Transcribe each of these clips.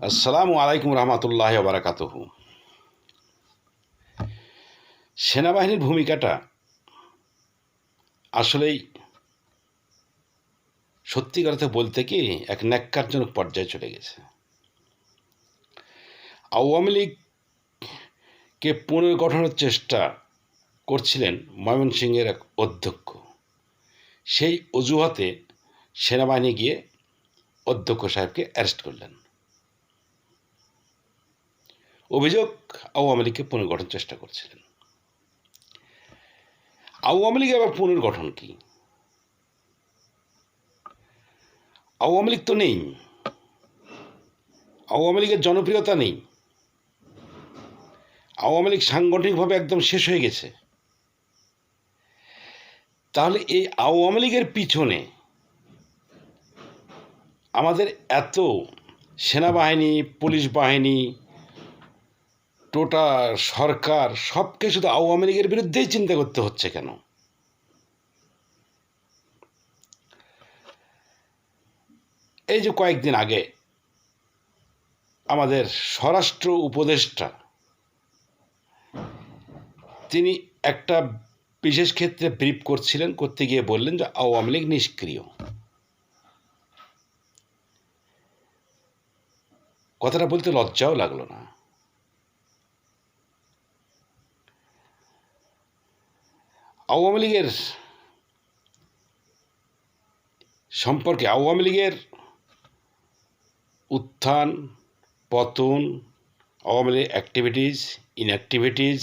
আসসালামু আলাইকুম রহমতুল্লাহ বারাকাত সেনাবাহিনীর ভূমিকাটা আসলেই সত্যি কথা বলতে কি এক ন্যাক্কারজনক পর্যায়ে চলে গেছে। আওয়ামী লীগকে পুনর্গঠনের চেষ্টা করছিলেন ময়মনসিংহের এক অধ্যক্ষ। সেই অজুহাতে সেনাবাহিনী গিয়ে অধ্যক্ষ সাহেবকে অ্যারেস্ট করলেন। অভিযোগ আওয়ামী লীগকে পুনর্গঠন চেষ্টা করছিলেন। আওয়ামী লীগ আবার পুনর্গঠন কি? আওয়ামী লীগ তো নেই। আওয়ামী লীগের জনপ্রিয়তা নেই। আওয়ামী লীগ সাংগঠনিকভাবে একদম শেষ হয়ে গেছে। তাহলে এই আওয়ামী লীগের পিছনে আমাদের এত সেনাবাহিনী, পুলিশ বাহিনী টোটা, সরকার, সবকে শুধু আওয়ামী লীগের বিরুদ্ধেই চিন্তা করতে হচ্ছে কেন? এই যে কয়েকদিন আগে আমাদের স্বরাষ্ট্র উপদেষ্টা, তিনি একটা বিশেষ ক্ষেত্রে ব্রিফ করছিলেন, করতে গিয়ে বললেন যে আওয়ামী লীগ নিষ্ক্রিয়। কথাটা বলতে লজ্জাও লাগল না। আওয়ামী লীগের সম্পর্কে, আওয়ামী লীগের উত্থান, পতন, আওয়ামী লীগের অ্যাক্টিভিটিস ইনঅ্যাক্টিভিটিস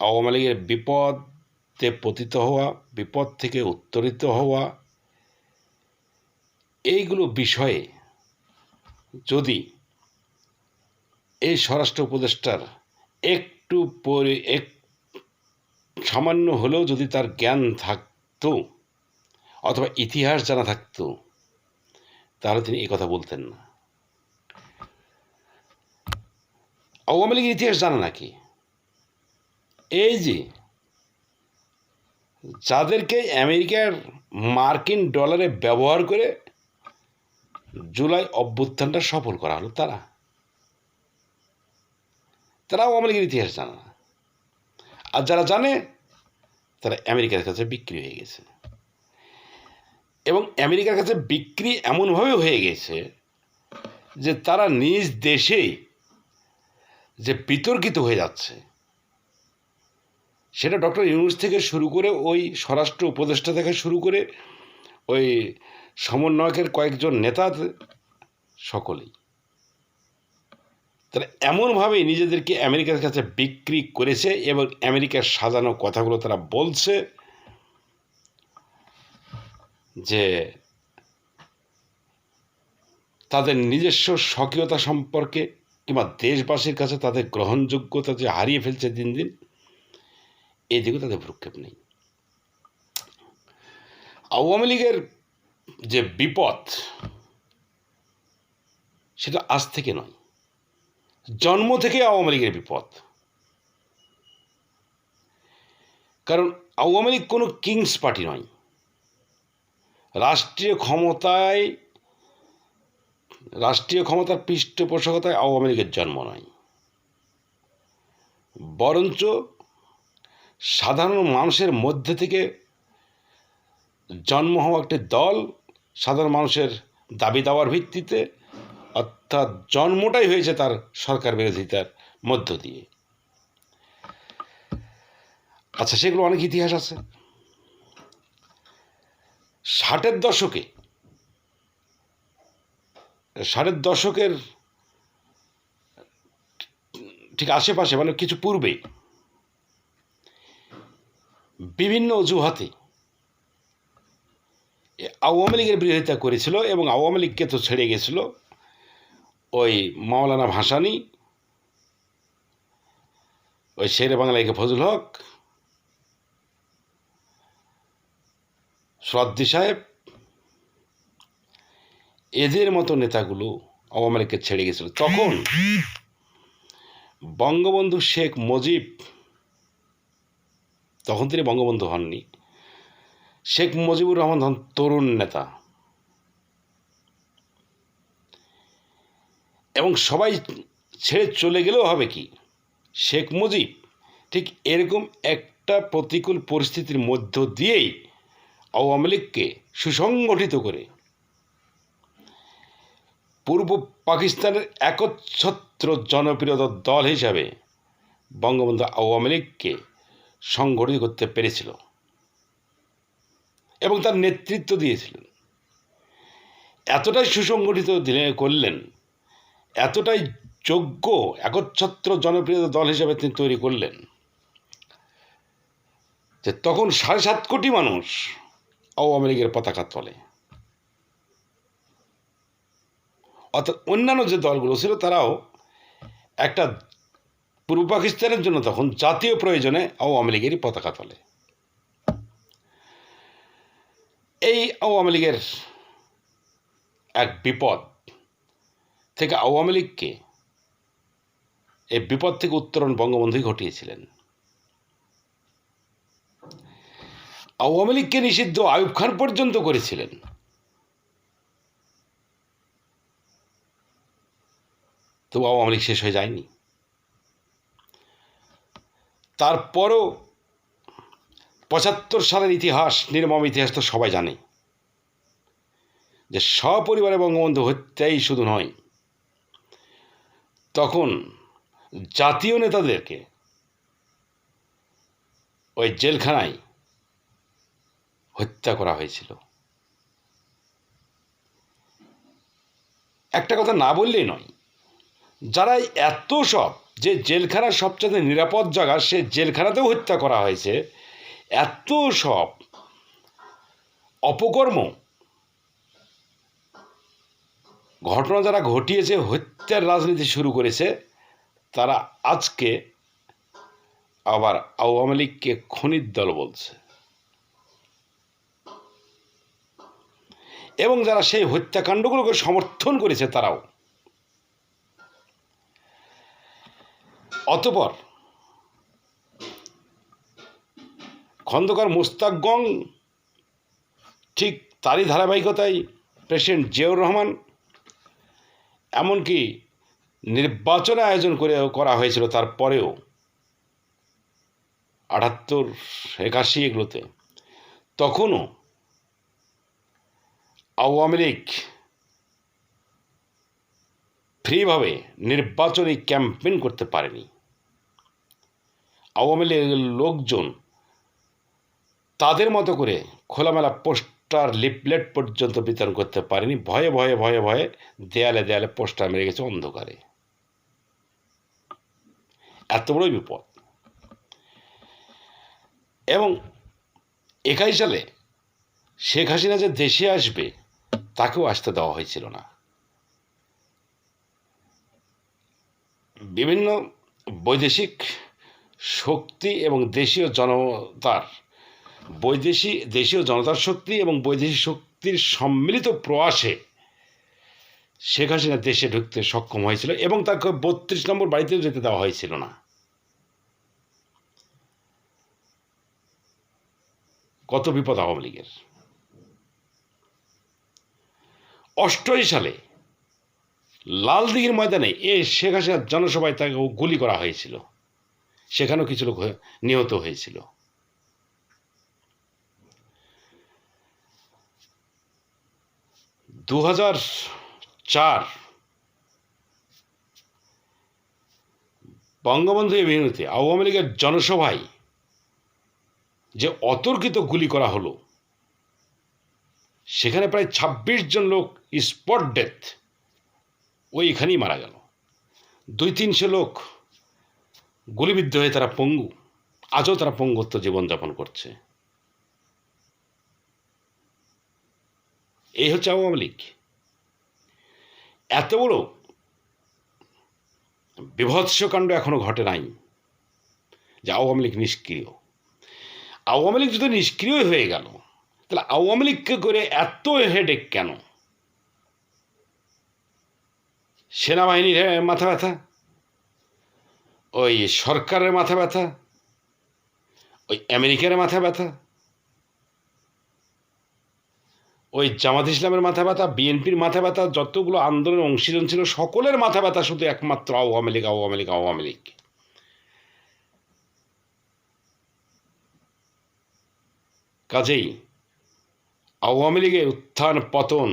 আওয়ামী লীগের বিপদে পতিত হওয়া, বিপদ থেকে উত্তরিত হওয়া, এইগুলো বিষয়ে যদি এই স্বরাষ্ট্র উপদেষ্টার একটু পরে এক সামান্য হলেও যদি তার জ্ঞান থাকতো, অথবা ইতিহাস জানা থাকতো, তাহলে তিনি কথা বলতেন না। আওয়ামী লীগের ইতিহাস জানা নাকি? এই যে, যাদেরকে আমেরিকার মার্কিন ডলারে ব্যবহার করে জুলাই অভ্যুত্থানটা সফল করা হলো, তারা? তারা আওয়ামী লীগের ইতিহাস জানা আর যারা জানে, তারা আমেরিকার কাছে বিক্রি হয়ে গেছে। এবং আমেরিকার কাছে বিক্রি এমনভাবে হয়ে গেছে যে তারা নিজ দেশেই যে বিতর্কিত হয়ে যাচ্ছে, সেটা ডক্টর ইউনুস থেকে শুরু করে ওই স্বরাষ্ট্র উপদেষ্টা থেকে শুরু করে ওই সমন্বয়কের কয়েকজন নেতা সকলেই। তারা এমনভাবেই নিজেদেরকে আমেরিকার কাছে বিক্রি করেছে এবং আমেরিকার সাজানো কথাগুলো তারা বলছে যে তাদের নিজস্ব স্বকীয়তা সম্পর্কে কিংবা দেশবাসীর কাছে তাদের গ্রহণযোগ্যতা যে হারিয়ে ফেলছে দিন দিন, এদিকেও তাদের ভ্রুক্ষেপ নেই। আওয়ামী লীগের যে বিপদ, সেটা আজ থেকে নয়। জন্ম থেকে আওয়ামী লীগের বিপদ। কারণ আওয়ামী লীগ কোনো কিংস পার্টি নয়। রাষ্ট্রীয় ক্ষমতায়, রাষ্ট্রীয় ক্ষমতার পৃষ্ঠপোষকতায় আওয়ামী লীগের জন্ম নয়। বরঞ্চ সাধারণ মানুষের মধ্যে থেকে জন্ম হওয়া একটি দল সাধারণ মানুষের দাবি দাওয়ার ভিত্তিতে অর্থাৎ জন্মটাই হয়েছে তার সরকার বিরোধিতার মধ্য দিয়ে। আচ্ছা সেগুলো অনেক ইতিহাস আছে। ষাটের দশকে, ষাটের দশকের ঠিক আশেপাশে মানে কিছু পূর্বে, বিভিন্ন অজুহাতে আওয়ামী লীগের বিরোধিতা করেছিল এবং আওয়ামী লীগকে তো ছেড়ে গেছিল। ওই মাওলানা ভাসানি, ওই শেরে বাংলাকে ফজল হক, শ্রদ্ধি সাহেব, এদের মতো নেতাগুলো আওয়ামী লীগকে ছেড়ে গেছিল। তখন বঙ্গবন্ধু শেখ মুজিব, তখন তিনি বঙ্গবন্ধু হননি, শেখ মুজিবুর রহমান তরুণ নেতা। এবং সবাই ছেড়ে চলে গেলেও হবে কি? শেখ মুজিব ঠিক এরকম একটা প্রতিকূল পরিস্থিতির মধ্য দিয়েই আওয়ামী লীগকে সুসংগঠিত করে পূর্ব পাকিস্তানের একচ্ছত্র জনপ্রিয়তা দল হিসাবে বঙ্গবন্ধু আওয়ামী লীগকে সংগঠিত করতে পেরেছিল এবং তার নেতৃত্ব দিয়েছিলেন। এতটাই সুসংগঠিত দিলে করলেন এতটাই যোগ্য, একচ্ছত্র জনপ্রিয়তা দল হিসেবে তিনি তৈরি করলেন যে তখন সাড়ে সাত কোটি মানুষ আওয়ামী লীগের পতাকা তলে। অর্থাৎ অন্যান্য যে দলগুলো ছিল, তারাও একটা পূর্ব পাকিস্তানের জন্য তখন জাতীয় প্রয়োজনে আওয়ামী লীগেরই পতাকা তলে। এই আওয়ামী লীগের এক বিপদ থেকে আওয়ামী লীগকে এই বিপদ থেকে উত্তরণ বঙ্গবন্ধুই ঘটিয়েছিলেন। আওয়ামী লীগকে নিষিদ্ধ আয়ুব খান পর্যন্ত করেছিলেন। তবু আওয়ামী লীগ শেষ হয়ে যায়নি। তারপরও পঁচাত্তর সালের ইতিহাস, নির্মম ইতিহাস তো সবাই জানে যে সপরিবারে বঙ্গবন্ধু হত্যাই শুধু নয় তখন জাতীয় নেতাদেরকে ওই জেলখানায় হত্যা করা হয়েছিল। একটা কথা না বললেই নয়, যারা এত সব যে জেলখানা সবচেয়ে নিরাপদ জায়গা, সে জেলখানাতেও হত্যা করা হয়েছে, এত সব অপকর্ম ঘটনা যারা ঘটিয়েছে, হত্যার রাজনীতি শুরু করেছে, তারা আজকে আবার আওয়ামী লীগকে খনির দল বলছে। এবং যারা সেই হত্যাকাণ্ডগুলোকে সমর্থন করেছে, তারাও। অতপর খন্দকার মুস্তাক গং ঠিক তারই ধারাবাহিকতায় প্রেসিডেন্ট জিয়াউর রহমান এমনকি নির্বাচনে আয়োজন করে করা হয়েছিল তারপরেও আটাত্তর, একাশি এগুলোতে। তখনও আওয়ামী লীগ ফ্রিভাবে নির্বাচনী ক্যাম্পেইন করতে পারেনি। আওয়ামী লীগের লোকজন তাদের মতো করে খোলামেলা পোস্টার লিপলেট পর্যন্ত বিতরণ করতে পারেনি। ভয়ে ভয়ে ভয়ে ভয়ে দেয়ালে দেয়ালে পোস্টার মেরে গেছে অন্ধকারে। এত বড়ই বিপদ। এবং একাই সালে শেখ হাসিনা যে দেশে আসবে, তাকেও আসতে দেওয়া হয়েছিল না। বিভিন্ন বৈদেশিক শক্তি এবং দেশীয় জনতার বৈদেশিক দেশীয় জনতার শক্তি এবং বৈদেশিক শক্তির সম্মিলিত প্রয়াসে শেখ হাসিনা দেশে ঢুকতে সক্ষম হয়েছিল এবং তাকে বত্রিশ নম্বর বাড়িতেও যেতে দেওয়া হয়েছিল না। কত বিপদ আওয়ামী লীগের। অষ্টই সালে লালদিঘির ময়দানে এ শেখ হাসিনার জনসভায় তাকে গুলি করা হয়েছিল। সেখানেও কিছু লোক নিহত হয়েছিল। দু চার বঙ্গবন্ধু এভিনিউতে আওয়ামী লীগের জনসভায় যে অতর্কিত গুলি করা হলো, সেখানে প্রায় ছাব্বিশ জন লোক স্পট ডেথ ওইখানেই মারা গেল। দুই তিনশো লোক গুলিবিদ্ধ হয়ে তারা পঙ্গু, আজও তারা পঙ্গুত্ব জীবনযাপন করছে। এই হচ্ছে আওয়ামী লীগ। এত বড় বিভৎস কাণ্ড এখনও ঘটে নাই যে আওয়ামী লীগ নিষ্ক্রিয়। আওয়ামী লীগ যদি নিষ্ক্রিয় হয়ে গেল, তাহলে আওয়ামী লীগকে করে এত হেডেক কেন? সেনাবাহিনীর মাথা ব্যথা? ওই সরকারের মাথা ব্যথা? ওই আমেরিকার মাথা ব্যথা? ওই জামাত ইসলামের মাথা ব্যথা বিএনপির মাথা ব্যথা যতগুলো আন্দোলনের অংশীজন ছিল, সকলের মাথা ব্যথা শুধু একমাত্র আওয়ামী লীগ আওয়ামী লীগ আওয়ামী লীগ। কাজেই আওয়ামী লীগের উত্থান, পতন,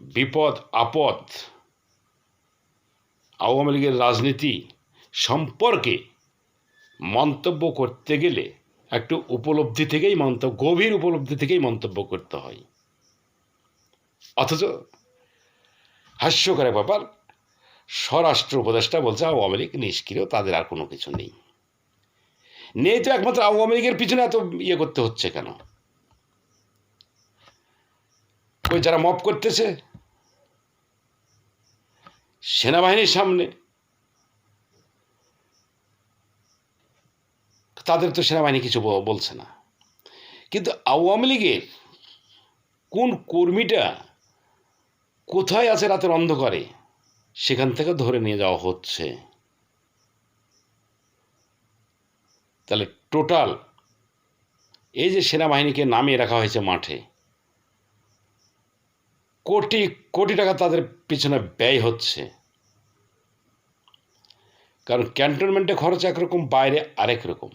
বিপদ, আপদ, আওয়ামী লীগের রাজনীতি সম্পর্কে মন্তব্য করতে গেলে একটু উপলব্ধি থেকেই মন্তব্য, গভীর উপলব্ধি থেকেই মন্তব্য করতে হয়। অথচ হাস্যকর ব্যাপার, স্বরাষ্ট্র উপদেষ্টা বলছে, আওয়ামী লীগ নিষ্ক্রিয়, তাদের আর কোনো কিছু নেই। নেই তো একমাত্র আওয়ামী লীগের পিছনে এত ইয়ে করতে হচ্ছে কেন? ওই যারা মপ করতেছে, সেনাবাহিনীর সামনে তাদের তো সেনাবাহিনী কিছু বলছে না। কিন্তু আওয়ামী লীগের কোন কর্মীটা কোথায় আছে রাতের অন্ধকারে, সেখান থেকে ধরে নিয়ে যাওয়া হচ্ছে। তাহলে টোটাল এই যে সেনাবাহিনীকে নামিয়ে রাখা হয়েছে মাঠে, কোটি কোটি টাকা তাদের পিছনে ব্যয় হচ্ছে। কারণ ক্যান্টনমেন্টে খরচ একরকম, বাইরে আরেক রকম।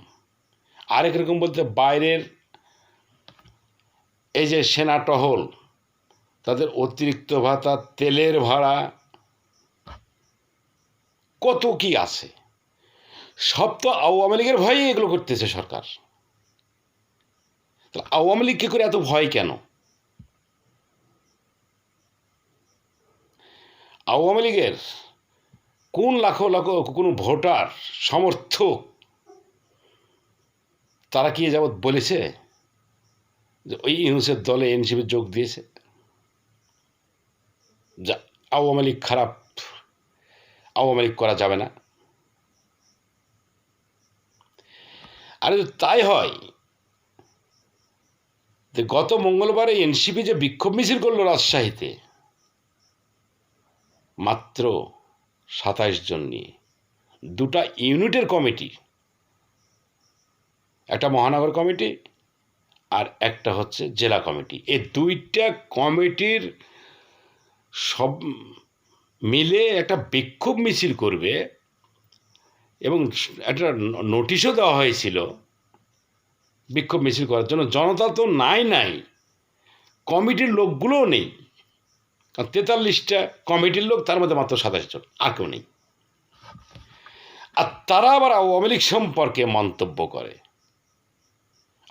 আরেক রকম বলতে বাইরের এই যে সেনা টহল, তাদের অতিরিক্ত ভাতা, তেলের ভাড়া, কত কি আছে? সব তো আওয়ামী লীগের ভয়েই এগুলো করতেছে সরকার। তাহলে আওয়ামী লীগকে করে এত ভয় কেন? আওয়ামী লীগের কোন লাখো লাখো কোনো ভোটার, সমর্থক তারা কি যাবৎ বলেছে? যে ওই ইউনুসের দলে এনসিপি যোগ দিয়েছে? যা আওয়ামী লীগ খারাপ, আওয়ামী লীগ করা যাবে না। আর তাই হয়, যে গত মঙ্গলবারে এনসিপি যে বিক্ষোভ মিছিল করল রাজশাহীতে, মাত্র সাতাইশ জন নিয়ে, দুটা ইউনিটের কমিটি একটা মহানগর কমিটি আর একটা হচ্ছে জেলা কমিটি। এই দুইটা কমিটির সব মিলে একটা বিক্ষোভ মিছিল করবে এবং একটা নোটিশও দেওয়া হয়েছিল বিক্ষোভ মিছিল করার জন্য। জনতা তো নাই নাই, কমিটির লোকগুলোও নেই। কারণ তেতাল্লিশটা কমিটির লোক, তার মধ্যে মাত্র সাতাশ জন, আর কেউ নেই। আর তারা আবার আওয়ামী লীগ সম্পর্কে মন্তব্য করে।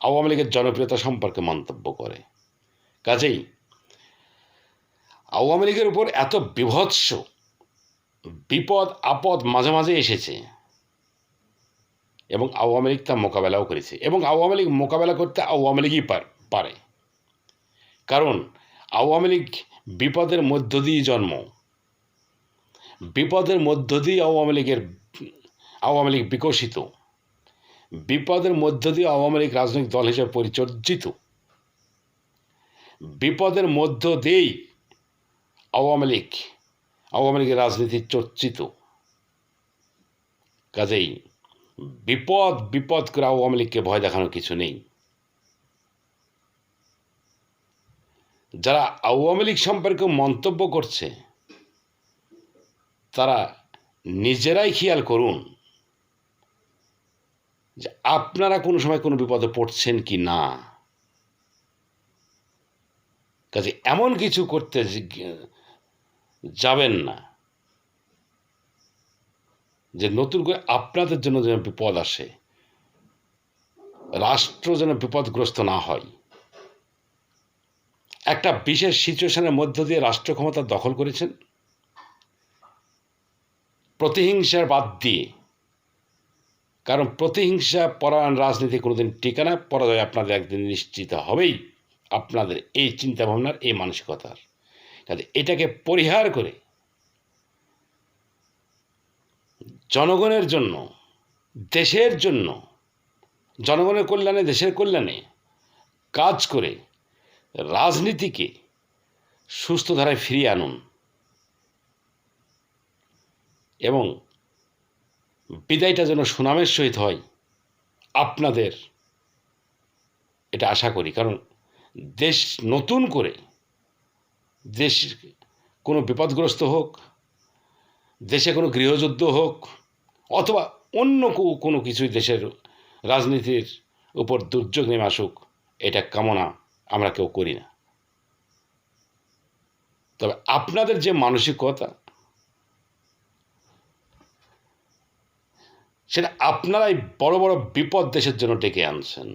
আওয়ামী লীগের জনপ্রিয়তা সম্পর্কে মন্তব্য করে। কাজেই আওয়ামী লীগের উপর এত বিভৎস বিপদ, আপদ মাঝে মাঝে এসেছে এবং আওয়ামী লীগ তা মোকাবেলাও করেছে এবং আওয়ামী লীগ মোকাবেলা করতে আওয়ামী লীগই পারে কারণ আওয়ামী লীগ বিপদের মধ্য দিয়ে জন্ম। বিপদের মধ্য দিয়ে আওয়ামী লীগের, আওয়ামী লীগ বিকশিত। বিপদের মধ্য দিয়ে আওয়ামী লীগ রাজনৈতিক দল হিসেবে পরিচর্যিত বিপদের মধ্য দিয়েই আওয়ামী লীগ, আওয়ামী লীগের রাজনীতি চর্চিত। কাজেই বিপদ বিপদ করে আওয়ামী লীগকে ভয় দেখানোর কিছু নেই। যারা আওয়ামী লীগ সম্পর্কে মন্তব্য করছে, তারা নিজেরাই খেয়াল করুন যে আপনারা কোনো সময় কোনো বিপদে পড়ছেন কি না? কাজে এমন কিছু করতে যাবেন না। যে নতুন করে আপনাদের জন্য যেন বিপদ আসে, রাষ্ট্র যেন বিপদগ্রস্ত না হয়। একটা বিশেষ সিচুয়েশনের মধ্য দিয়ে রাষ্ট্র ক্ষমতা দখল করেছেন। প্রতিহিংসার বাদ দিয়ে কারণ প্রতিহিংসা, পরায়ণ রাজনীতি কোনোদিন টিকে না, পরাজয় আপনাদের একদিন নিশ্চিত হবেই। আপনাদের এই চিন্তাভাবনার, এই মানসিকতার। কাজে এটাকে পরিহার করে জনগণের জন্য, দেশের জন্য, জনগণের কল্যাণে, দেশের কল্যাণে কাজ করে রাজনীতিকে সুস্থ ধারায় ফিরিয়ে আনুন। এবং বিদায়টা যেন সুনামের সহিত হয়, আপনাদের এটা আশা করি। কারণ দেশ নতুন করে, দেশ কোনো বিপদগ্রস্ত হোক, দেশে কোনো গৃহযুদ্ধ হোক, অথবা অন্য কোনো কিছুই দেশের রাজনীতির উপর দুর্যোগ নেমে আসুক, এটা কামনা আমরা কেউ করি না। তবে আপনাদের যে মানসিকতা সেটা আপনারাই বড় বড় বিপদ দেশের জন্য ডেকে আনছেন।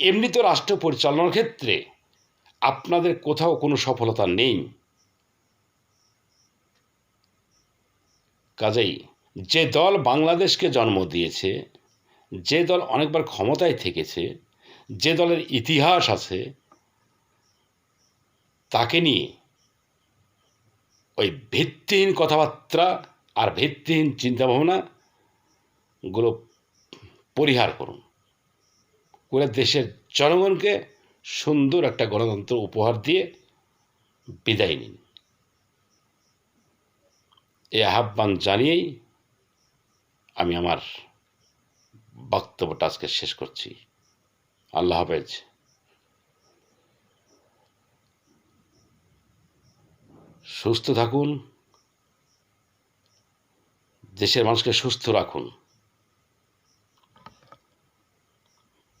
এমনি তো রাষ্ট্র পরিচালনার ক্ষেত্রে আপনাদের কোথাও কোনো সফলতা নেই। কাজেই যে দল বাংলাদেশকে জন্ম দিয়েছে, যে দল অনেকবার ক্ষমতায় থেকেছে, যে দলের ইতিহাস আছে, তাকে নিয়ে ওই ভিত্তিহীন কথাবার্তা আর ভিত্তিহীন চিন্তাভাবনা গুলো পরিহার করুন। করে দেশের জনগণকে সুন্দর একটা গণতন্ত্র উপহার দিয়ে বিদায় নিন। এই আহ্বান জানিয়েই আমি আমার বক্তব্যটা আজকে শেষ করছি। আল্লাহ হাফেজ। সুস্থ থাকুন। দেশের মানুষকে সুস্থ রাখুন।